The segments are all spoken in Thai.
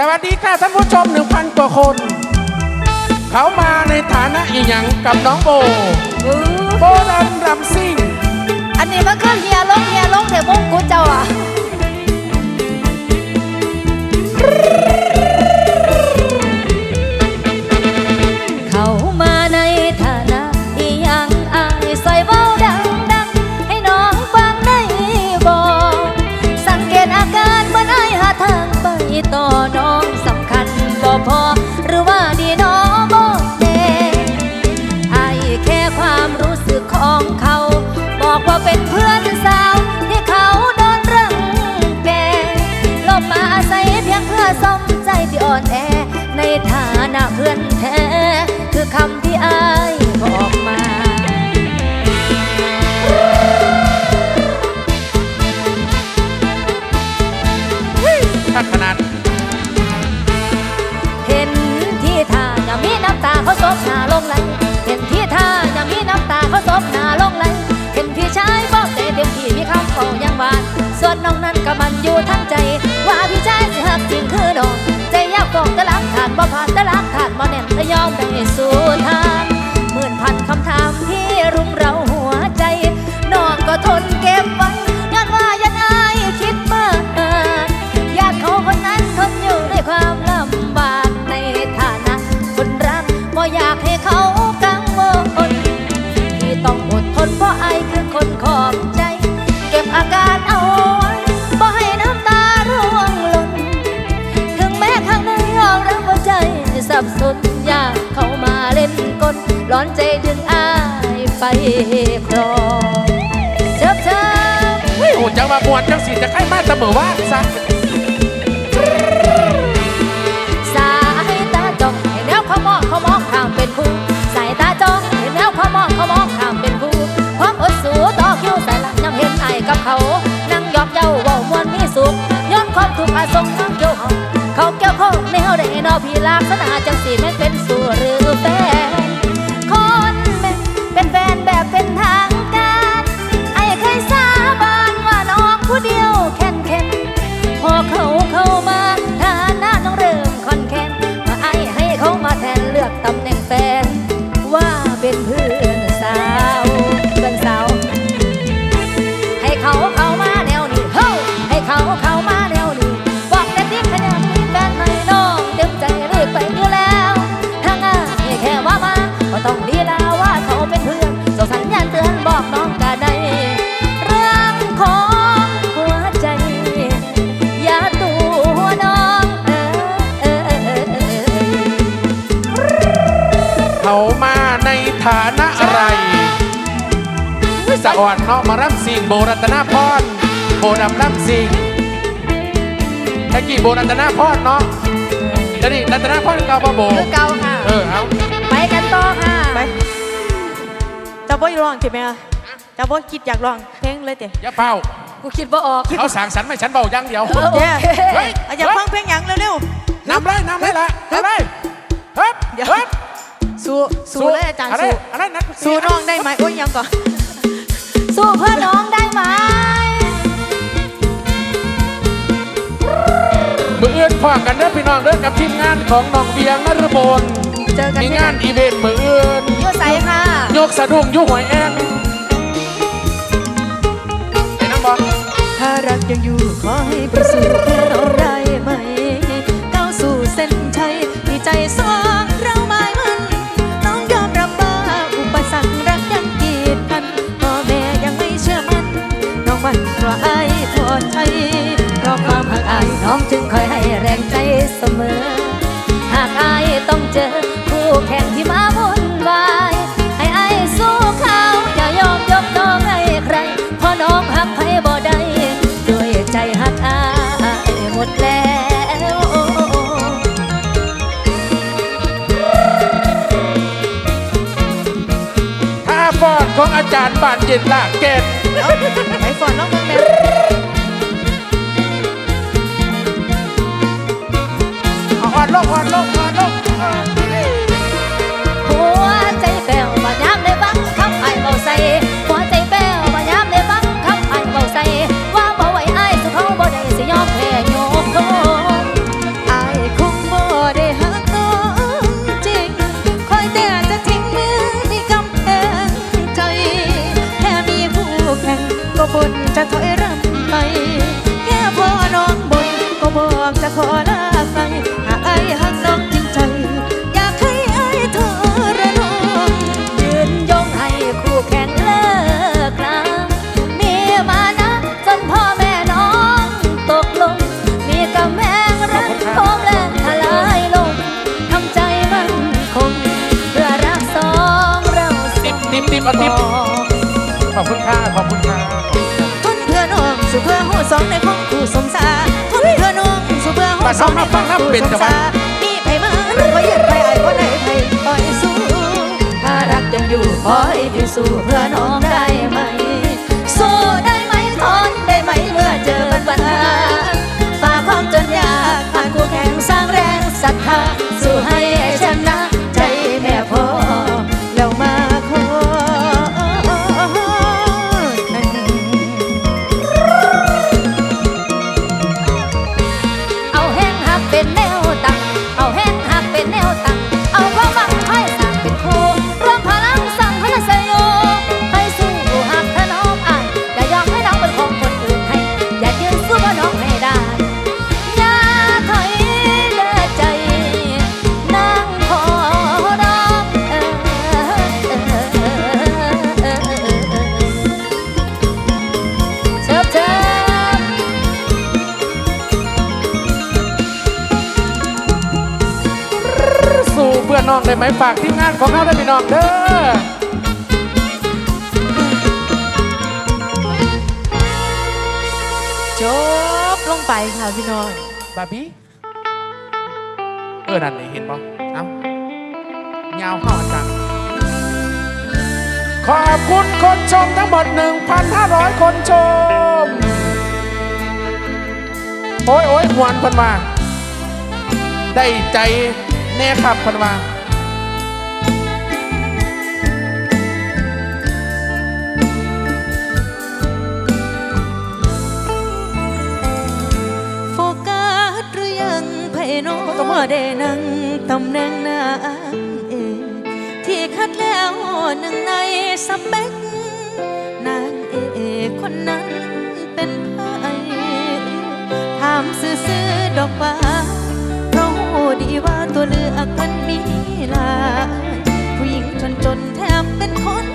สวัสดีค่ะท่านผู้ชมหนึ่งพันกว่าคน เขามาในฐานะอีหยังกับน้องโบโบรันรำซิ่ง อันนี้มันคือเฮียลงเฮียลงเดี๋ยวมงกูเจ้าอะ อ่อนแอ ในฐานะเพื่อนแท้ คือคำที่อายบอกมาถ้าขนาด เห็นที่ท่าอย่ามีน้ำตาเขาซบหน้าลงไหลเห็นที่ท่าอย่ามีน้ำตาเขาซบหน้า แต่สุดท้าย ไปครองเชิบเชิบเฮ้ยโหจังมาบวชจังสีจะใกล้มาเสมอว่าซะสายตาจ้องเห็นแล้วเขามองเขามองข้ามเป็นคู่สายตาจ้องเห็นแล้วเขามองเขามองข้ามเป็นคู่ความอดสูต่อคิวสายหลังยังเห็นไอ้กับเขา นั่งยอกเย้าเว่ามวนมีสุขย้อนความทุกข์อาสงนั่งเกี่ยวเขาเขาเกี่ยวข้องในเฮาได้นอพี่ลักษณะจังสีแม่นเป็นสู่หรือแฟนคน เขามาในฐานะอะไรวิสะอ่อนเนาะมารับสิงโบรัตนาพรโบดำรับสิงตะกี้โบรัตนาพรเนาะเดี๋ยวนี้รัตนาพรเก่าบ่โบคือเก่าค่ะ เออเอาไปกันต่อค่ะไปจะบ่ร้องใช่ไหมล่ะจะบ่คิดอยากร้องเพลงเลยเตะอย่าเฝ้ากูคิดว่าออกเขาสั่งสรรค์ไม่ฉันเบาอย่างเดียวเออโอเดี๋ยวเคเฮ้ยอะอยากฟังเพลงหยังเร็วนำเลยนำเลยละเอาเลยเฮ้ยๆเดี๋ยวเฮ้ย สู้สู้เลยอาจารย์อะไรสู้อะไรนักสู้น้องได้ไหมโอ้ยยังก่อนสู้เพื่อน้องได้ไหมมืออื่นพอกันเด้อพี่น้องเด้อกับทีมงานของน้องเบียงนรบนเจอกันมีที่งานอีเวนต์มืออื่นยูใสค่ะยกสะดุ้งยุหวยแองไอ้น้ำบอลถ้ารักยังอยู่ขอให้ไปสู่เพื่อนเร ราะความหักอายน้องจึงคอยให้แรงใจเสมอ หากอายต้องเจอคู่แข่งที่มาวุ่นวาย ให้อายสู้เขาอย่ายอมยกน้องให้ใครเพราะน้องหักใครบ่ได้ด้วยใจหักอายหมดแล้วท่าฟอนของอาจารย์บานเย็นละเกตเอาไปฝอนน้องเมืองแม่ อ่อนลงอ่อนลงอ่อนลงหัวใจแป้วบ่ยามได้ฟังคำไอ้เบาใส่ ขอบคุณค่ะขอบคุณค่ะทนเพื่อน้องสู่เพื่อหูสองในของคู่สมสารทนเพื่อน้องสู่เพื่อหูสองในของคู่สมสารมีไผมาหรือว่ายืนไผไอ้คนไหนไผคอยสู้ถ้ารักยังอยู่ขอให้พิสูจน์เพื่อน้องได้ไหมสู้ได้ไหมทนได้ไหมเมื่อเจอปัญหาฝ่าความจนยากผ่านคู่แข่งสร้างแรงศรัทธาสู้ให้ ได้ไหมฝากทีมงานของเราได้พี่น้องเด้อจบลงไปค่ะพี่น้องบาร์บี้เออนั่นนี่เห็นปะเอ้าเงาห่อจังขอบคุณคนชมทั้งหมด 1,500 คนชม โอ้ยโอ้ยหวนเพันมา ได้ใจแน่ครับเพันมา ไพ่น้องได้นั่งตำแหน่งนางเอกที่คัดแล้วหนึ่งในสเปกนางเอกคนนั้นเป็นไพ่ถามซื่อๆดอกว่าเพราะดีว่าตัวเลือกมันมีหลายผู้หญิงจนจนแถมเป็นคน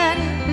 เ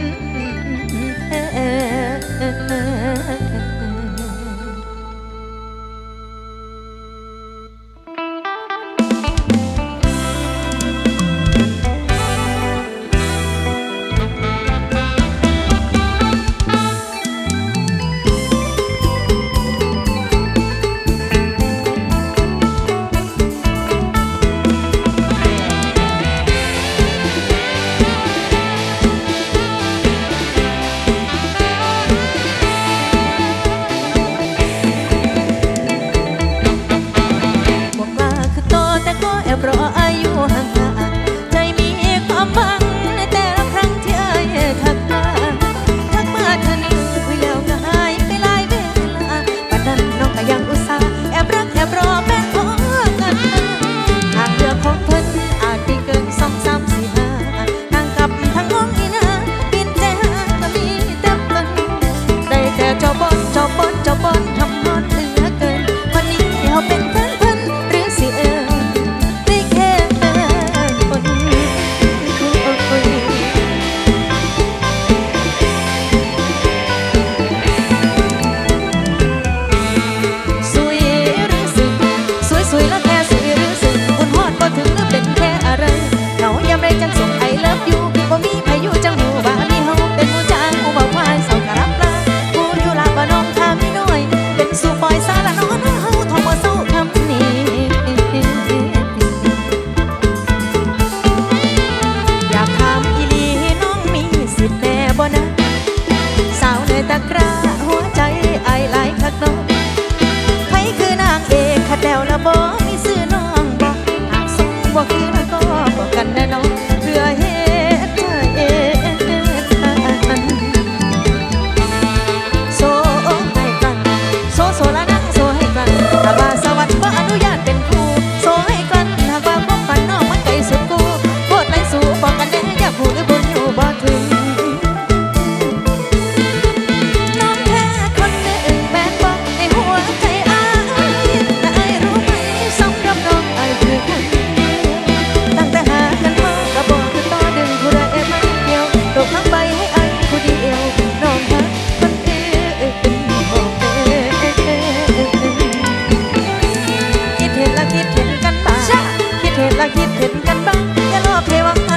คิดถึงกันบ้างแค่รอบเทวาง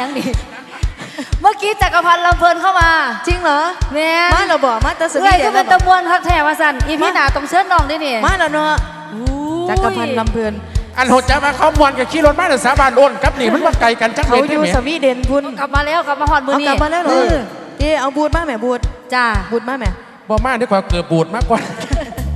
ยังนี่เมื่อกี้จักรพันธ์ลำเพลินเข้ามา จริงเหรอแม่มาเราบอกมาแตะสเอ้วียเดก็นเป็แล้นวตะมวนคักแท้ว่าสันอีพี่หนาต้องเชิญน้องด้วยนี่มาแล้วเนาะอุ้ยจักรพันธ์ลำเพลินอันโหดจะมาเขามวนกับขี่รถมาแต่สาบานโอนครับนี่มันมาไกลกันจักเขาเม็ดอได้ยู่ไหมสวีเดนพุ่นกลับมาแล้วกลับมาฮอดมือเอานี่กลับมาแล้วเหรอออเจ๊เอาบูดมาแม่บูดจ้าบูดมาแม่บ่มาดีกว่าเกือบบูดมากกว่า